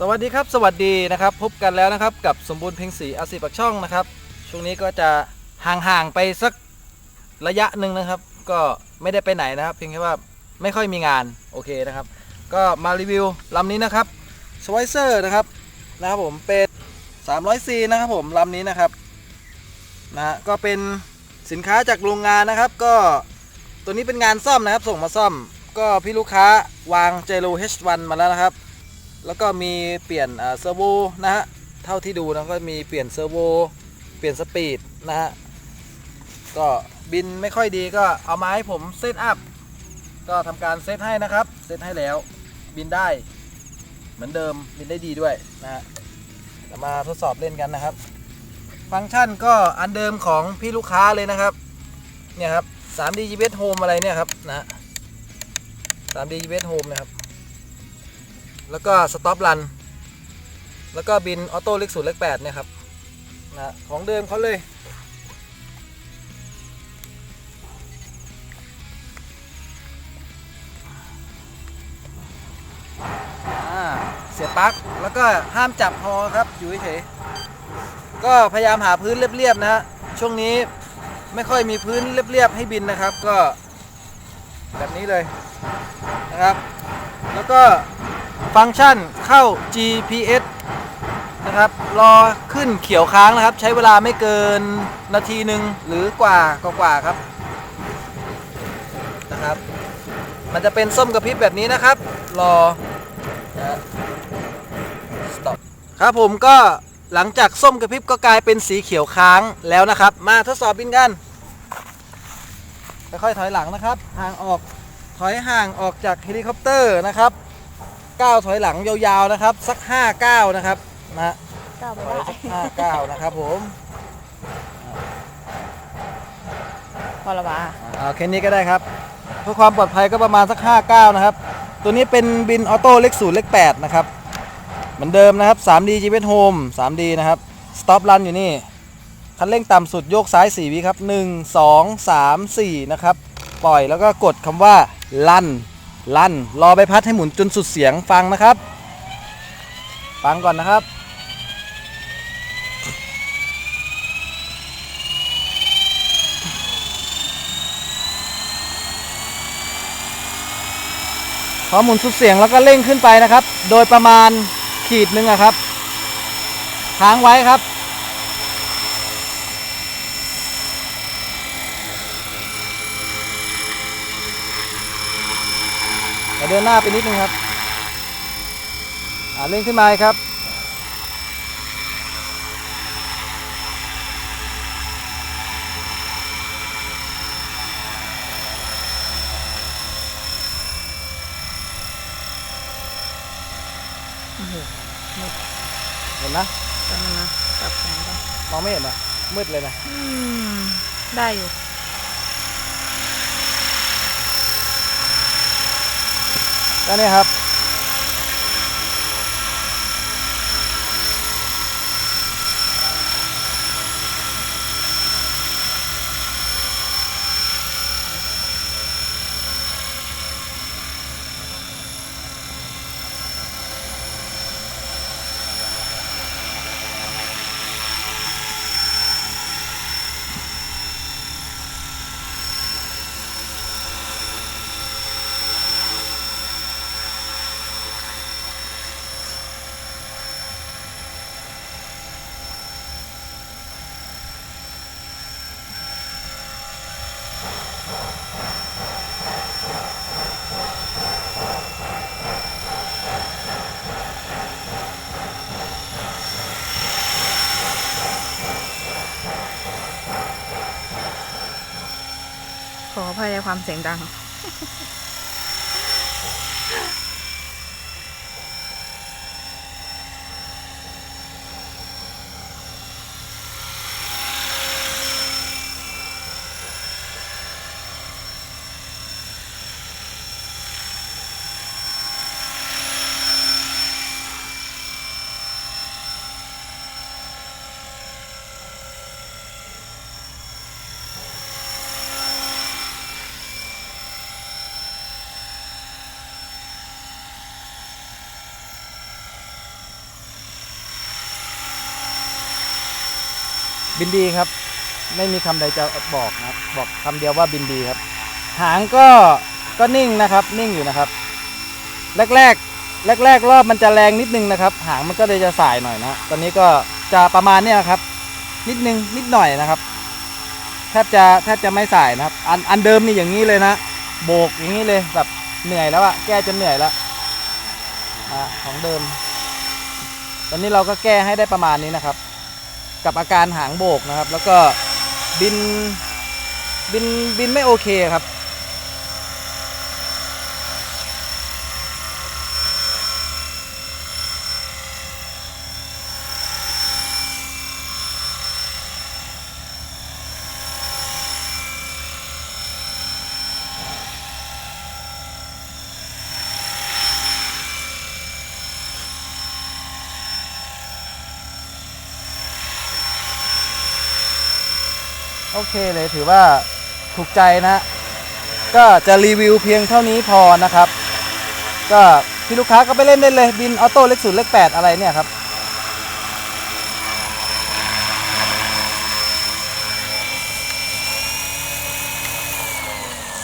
สวัสดีครับสวัสดีนะครับ พบกันแล้วนะครับกับสมบูรณ์เพ็งศรีอาศีปักช่องนะครับ ช่วงนี้ก็จะห่างๆไปสักระยะหนึ่งนะครับ ก็ไม่ได้ไปไหนนะครับเพียงแค่ว่าไม่ค่อยมีงานโอเคนะครับ ก็มารีวิวลำนี้นะครับสไวเซอร์นะครับนะครับผมเป็น 300C นะครับผมลำนี้นะครับนะฮะก็เป็นสินค้าจากโรงงานนะครับ ก็ตัวนี้เป็นงานซ่อมนะครับ ส่งมาซ่อม ก็พี่ลูกค้าวางเจโร H1 มาแล้วนะครับ แล้วก็มีเปลี่ยนเซอร์โวนะฮะ เท่าที่ดูนะก็มีเปลี่ยนเซอร์โว เปลี่ยนสปีดนะฮะ ก็บินไม่ค่อยดีก็เอามาให้ผมเซตอัพ ก็ทำการเซตให้นะครับ เซตให้แล้วบินได้เหมือนเดิมบินได้ดีด้วยนะฮะมาทดสอบเล่นกันนะครับ ฟังก์ชันก็อันเดิมของพี่ลูกค้าเลยนะครับ เนี่ยครับ 3D GPS Home อะไรเนี่ยครับนะฮะ 3D GPS Home นะครับ แล้วก็สต็อปรัน แล้วก็บินออโต้เล็กศูนย์เล็กแปดเนี่ยครับนะของเดิมเขาเลย เสียบปลั๊กแล้วก็ห้ามจับพอครับ อยู่เฉยๆก็พยายามหาพื้นเรียบๆนะฮะช่วงนี้ไม่ค่อยมีพื้นเรียบๆให้บินนะครับก็แบบนี้เลยนะครับ แล้วก็ ฟังก์ชันเข้า GPS นะครับ รอขึ้นเขียวค้างนะครับ ใช้เวลาไม่เกินนาทีหนึ่งหรือกว่ากว่าครับนะครับ มันจะเป็นส้มกระพริบแบบนี้นะครับ รอนะ stop ครับผมก็หลังจากส้มกระพริบก็กลายเป็นสีเขียวค้างแล้วนะครับ มาทดสอบบินกันค่อยๆถอยหลังนะครับ ห่างออกถอยห่างออกจากเฮลิคอปเตอร์นะครับ ก้าวถอยหลังยาวๆนะครับ สัก5ก้าวนะครับนะฮะก้าวไม่ถอยได้สัก5ก้าวนะครับผมพอละบาเอาแค่นี้ก็ได้ครับ เพื่อความปลอดภัยก็ประมาณสัก5ก้าวนะครับ ตัวนี้เป็นบินออโต้เลข0เลข8นะครับ เหมือนเดิมนะครับ 3D GPS Home 3D นะครับ Stop Run อยู่นี่ คันเร่งต่ำสุดโยกซ้าย 4 วิครับ 1 2 3 4 นะครับ ปล่อยแล้วก็กดคำว่าลั่น ลั่นรอใบพัดให้หมุนจนสุดเสียงฟังนะครับ ฟังก่อนนะครับ พอหมุนสุดเสียงแล้วก็เร่งขึ้นไปนะครับ โดยประมาณขีดหนึ่งอะครับค้างไว้ครับ เดี๋ยวเดินหน้าไปนิดนึงครับอ่าเร่งขึ้นมาครับ เห็นนะจำมันนะปรับแสงก่อนมองไม่เห็นอะมืดเลยนะ อืม ได้อยู่ ก็เนี่ยครับ ขออภัยในความเสียงดัง บินดีครับ ไม่มีคำใดจะบอกนะครับ บอกคำเดียวว่าบินดีครับ หางก็ก็นิ่งนะครับ นิ่งอยู่นะครับ แรกแรกแรกแรกรอบมันจะแรงนิดนึงนะครับ หางมันก็เลยจะสายหน่อยนะตอนนี้ก็จะประมาณเนี้ยครับ นิดนึงนิดหน่อยนะครับแทบจะแทบจะไม่สายนะครับ อันอันเดิมนี่อย่างนี้เลยนะโบกอย่างนี้เลยแบบเหนื่อยแล้วอะแก้จนเหนื่อยแล้วนะของเดิม ตอนนี้เราก็แก้ให้ได้ประมาณนี้นะครับ กับอาการหางโบกนะครับ แล้วก็บินบินบินไม่โอเคครับ โอเคเลยถือว่าถูกใจนะ ก็จะรีวิวเพียงเท่านี้พอนะครับ ก็พี่ลูกค้าก็ไปเล่นได้เลยบินออโต้เล็กศูนย์เล็กแปดอะไรเนี่ยครับ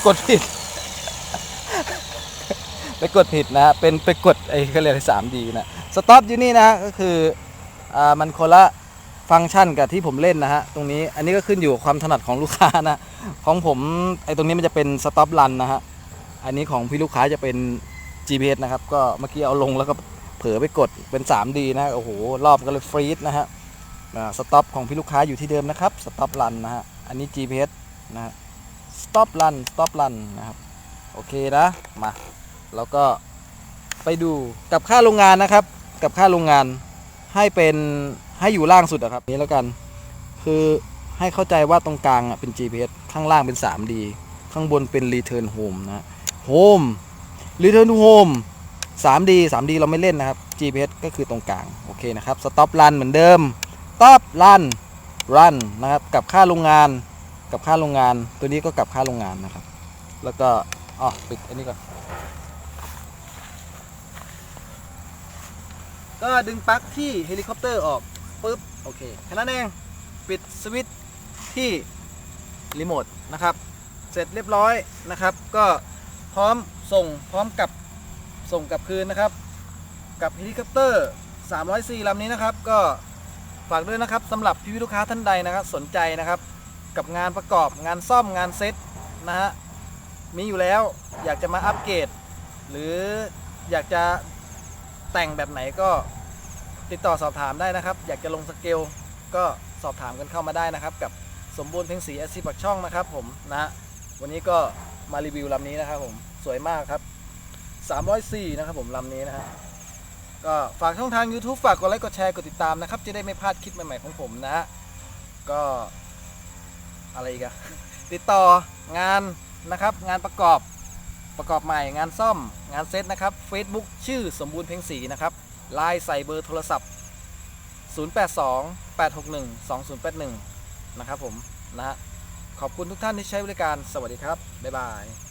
กดผิด ไปกดผิดนะ เป็นไปกดไอ้เขาเรียกสามดีนะ สต็อปอยู่นี่นะ ก็คือ อ่า มันคนละ ฟังก์ชันกับที่ผมเล่นนะฮะตรงนี้อันนี้ก็ขึ้นอยู่กับความถนัดของลูกค้านะของผมไอ้ตรงนี้มันจะเป็นสต็อปรันนะฮะอันนี้ของพี่ลูกค้าจะเป็น GPS นะครับก็เมื่อกี้เอาลงแล้วก็เผลอไปกดเป็น 3D นะฮะโอ้โหรอบก็เลยฟรีดนะฮะสต็อปของพี่ลูกค้าอยู่ที่เดิมนะครับสต็อปรันนะฮะอันนี้ GPS นะฮะสต็อปรันสต็อปรันนะครับโอเคนะมาแล้วก็ไปดูกับค่าโรงงานนะครับ กับค่าโรงงานให้เป็น ให้อยู่ล่างสุดอะครับนี้แล้วกัน คือให้เข้าใจว่าตรงกลางอะเป็น GPS ข้างล่างเป็น 3D ข้างบนเป็น Return Home นะ Home Return to Home 3D 3D เราไม่เล่นนะครับ GPS ก็คือตรงกลาง โอเคนะครับ Stop Run เหมือนเดิม Stop Run Run นะครับกับค่าโรงงานกับค่าโรงงาน ตัวนี้ก็กับค่าโรงงานนะครับ แล้วก็อ๋อปิดอันนี้ก่อนก็ดึงปลั๊กที่เฮลิคอปเตอร์ออก ปุ๊บโอเคแค่นั้นเองปิดสวิตช์ที่รีโมทนะครับ เสร็จเรียบร้อยนะครับ ก็พร้อมส่งพร้อมกับส่งกลับคืนนะครับ กับเฮลิคอปเตอร์304ลำนี้นะครับ ก็ฝากด้วยนะครับสำหรับพี่ลูกค้าท่านใดนะครับ สนใจนะครับ กับงานประกอบงานซ่อมงานเซ็ตนะฮะมีอยู่แล้วอยากจะมาอัปเกรดหรืออยากจะแต่งแบบไหนก็ ติดต่อสอบถามได้นะครับ อยากจะลงสเกลก็สอบถามกันเข้ามาได้นะครับ กับสมบูรณ์เพ็งศรีแอซีปักช่องนะครับ ผมนะวันนี้ก็มารีวิวลำนี้นะครับ ผมสวยมากครับ304นะครับผมลำนี้นะฮะก็ฝากช่องทาง YouTube ฝากกดไลค์กดแชร์กดติดตามนะครับ จะได้ไม่พลาดคลิปใหม่ๆของผมนะฮะก็อะไรอีกอะติดต่องานนะครับ งานประกอบประกอบใหม่งานซ่อมงานเซตนะครับ Facebook ชื่อสมบูรณ์เพ็งศรีนะครับ ไลน์ใส่เบอร์โทรศัพท์ 082 861 2081 นะครับผมนะฮะขอบคุณทุกท่านที่ใช้บริการสวัสดีครับ บ๊ายบาย